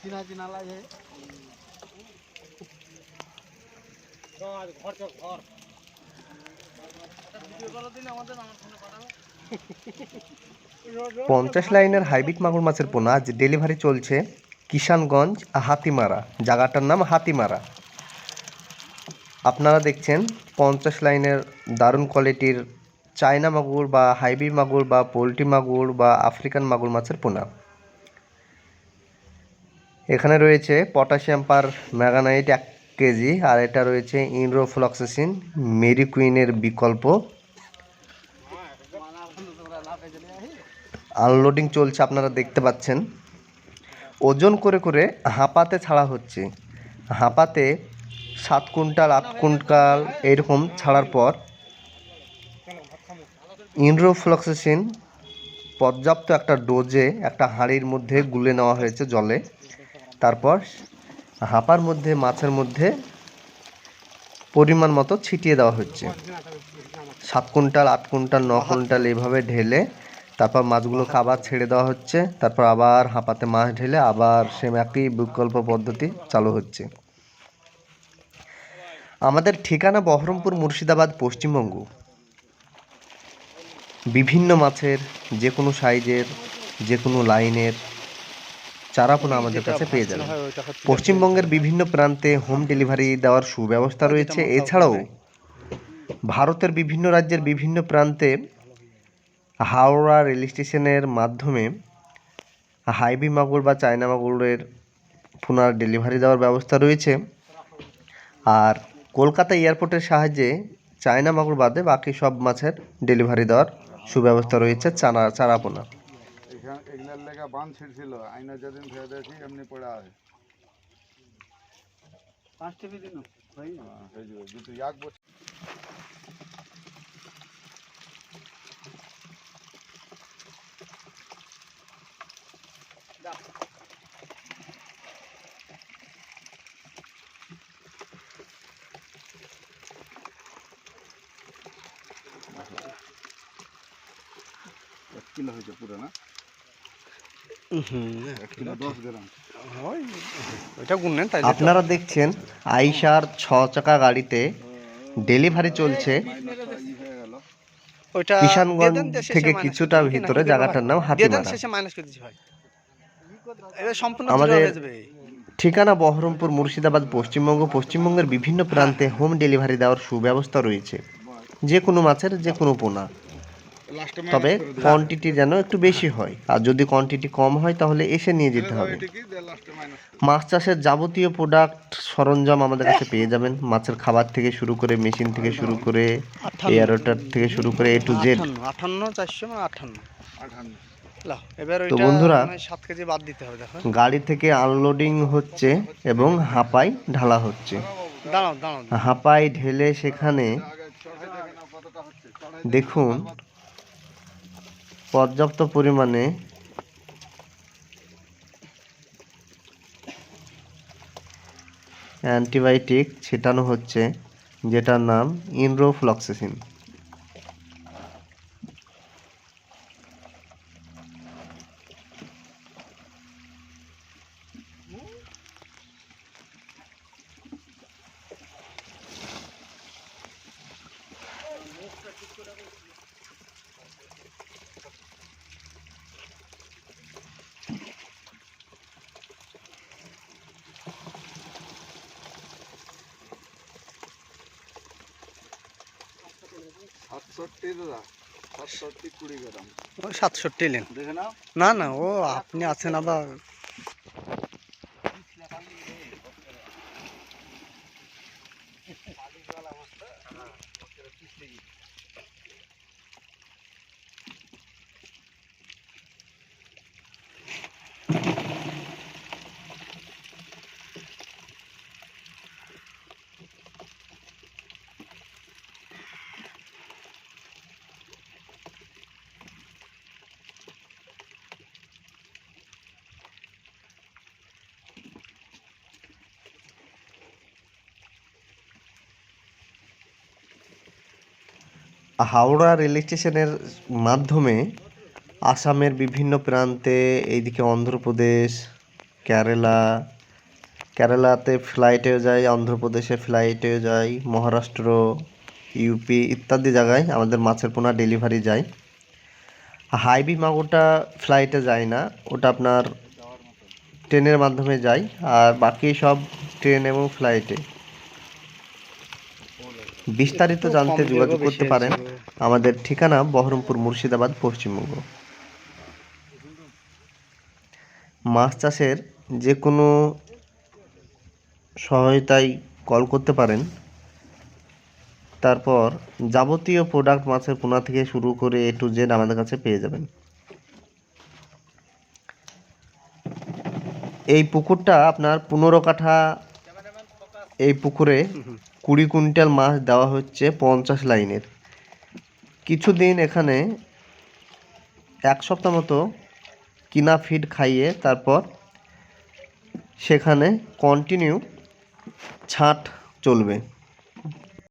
চিনা চিনা লাগে। পঞ্চাশ লাইনের হাইব্রিড মাগুর মাছের পোনা আজ ডেলিভারি চলছে কিষানগঞ্জ হাতিমারা। জায়গাটার নাম হাতিমারা। আপনারা দেখছেন পঞ্চাশ লাইনের দারুণ কোয়ালিটির চায়না মাগুর বা হাইব্রিড মাগুর বা পোলট্রি মাগুর বা আফ্রিকান মাগুর মাছের পোনা। এখানে রয়েছে পটাশিয়াম পার ম্যাগানাইট এক কেজি, আর এটা রয়েছে ইনরোফ্লক্সিসিন মেরি কুইনের বিকল্প। আনলোডিং চলছে, আপনারা দেখতে পাচ্ছেন। ওজন করে করে হাঁপাতে ছাড়া হচ্ছে। হাঁপাতে সাত কুইন্টাল, আট কুইন্টাল এরকম ছাড়ার পর ইনরোফ্লক্সিসিন পর্যাপ্ত একটা ডোজে একটা হাঁড়ির মধ্যে গুলে নেওয়া হয়েছে জলে। তারপর হাঁপার মধ্যে, মাছের মধ্যে পরিমাণ মতো ছিটিয়ে দেওয়া হচ্ছে। সাত কুইন্টাল, আট কুইন্টাল, ন কুইন্টাল এইভাবে ঢেলে তারপর মাছগুলোকে আবার ছেড়ে দেওয়া হচ্ছে। তারপর আবার হাঁপাতে মাছ ঢেলে আবার সেম একই বিকল্প পদ্ধতি চালু হচ্ছে। আমাদের ঠিকানা বহরমপুর, মুর্শিদাবাদ, পশ্চিমবঙ্গ। বিভিন্ন মাছের যে কোনো সাইজের যে কোনো লাইনের চারাপোনা আমাদের কাছে পেয়ে যাবেন। পশ্চিমবঙ্গের বিভিন্ন প্রান্তে হোম ডেলিভারি দেওয়ার সুব্যবস্থা রয়েছে। এছাড়াও ভারতের বিভিন্ন রাজ্যের বিভিন্ন প্রান্তে হাওড়া রেল স্টেশনের মাধ্যমে হাইবি মাগুর বা চায়না মাগুরের পুনর ডেলিভারি দেওয়ার ব্যবস্থা রয়েছে। আর কলকাতা এয়ারপোর্টের সাহায্যে চায়না মাগুর বাদে বাকি সব মাছের ডেলিভারি দেওয়ার সুব্যবস্থা রয়েছে চানা চারাপোনা এখানে এগুলার লেগা বান ছিড়ছিল আইনা যেদিন ফেলে দেখি এমনি পড়ে আছে পাঁচ টিভি দিন হয়ে যাবে যদি এক বছর এক কিলো হয়েছে পুরো আপনারা দেখছেন আইসার ছ চাকা গাড়িতে ডেলিভারি চলছে। ওইটা কিষানগঞ্জ থেকে কিছুটা ভিতরে জায়গাটার নাম হাতিমারা। শেষে মাইনাস করে দিচ্ছি ভাই এটা সম্পূর্ণ আমাদের-। ঠিকানা বহরমপুর মুর্শিদাবাদ পশ্চিমবঙ্গ পশ্চিমবঙ্গের বিভিন্ন প্রান্তে হোম ডেলিভারি দেওয়ার সুব্যবস্থা রয়েছে। যে কোনো মাছের যে কোনো পোনা। তবে কোয়ান্টিটি যেন একটু বেশি হয়। আর যদি কোয়ান্টিটি কম হয় তাহলে এসে নিয়ে যেতে হবে। মাছ চাষের যাবতীয় প্রোডাক্ট সরঞ্জাম আমাদের কাছে পেয়ে যাবেন। মাছের খাবার থেকে শুরু করে মেশিন থেকে শুরু করে এয়ারোটার থেকে শুরু করে এ টু জেড আটান্ন চারশো আঠান্ন? তো বন্ধুরা, মানে গাড়ি থেকে আনলোডিং হচ্ছে এবং হাঁপাই ঢালা হচ্ছে। হাঁপাই ঢেলে সেখানে দেখুন পর্যাপ্ত পরিমাণে অ্যান্টিবায়োটিক ছিটানো হচ্ছে যেটার নাম ইনরোফ্লক্সিসিন। সাতষট্টি দাদা সাতষট্টি কুড়ি গ্রাম। সাতষট্টি নেন না না ও আপনি আছেন আবার হাওড়া রেল স্টেশনের মাধ্যমে আসামের বিভিন্ন প্রান্তে, এইদিকে অন্ধ্রপ্রদেশ, কেরালা, কেরালাতে ফ্লাইটেও যায় অন্ধ্রপ্রদেশে ফ্লাইটেও যায় মহারাষ্ট্র ইউপি ইত্যাদি জায়গায় আমাদের মাছের পোনা ডেলিভারি যায়। হাইবি মাগুরটা ফ্লাইটে যায় না, ওটা আপনার ট্রেনের মাধ্যমে যায়, আর বাকি সব ট্রেন এবং ফ্লাইটে বিস্তারিত জানতে যোগাযোগ করতে পারেন। আমাদের ঠিকানা বহরমপুর মুর্শিদাবাদ পশ্চিমবঙ্গ। মাছ চাষের যে কোনো সহায়তায় কল করতে পারেন। তারপর যাবতীয় প্রোডাক্ট মাছের পোনা থেকে শুরু করে এ টু জেড আমাদের কাছে পেয়ে যাবেন। এই পুকুরটা আপনার পনেরো কাঠা এই পুকুরে কুড়ি কুইন্টাল মাছ দেওয়া হচ্ছে পঞ্চাশ লাইনের। কিছুদিন এখানে এক সপ্তাহ মতো কিনা ফিড খাইয়ে তারপর সেখানে কন্টিনিউ ছাট চলবে।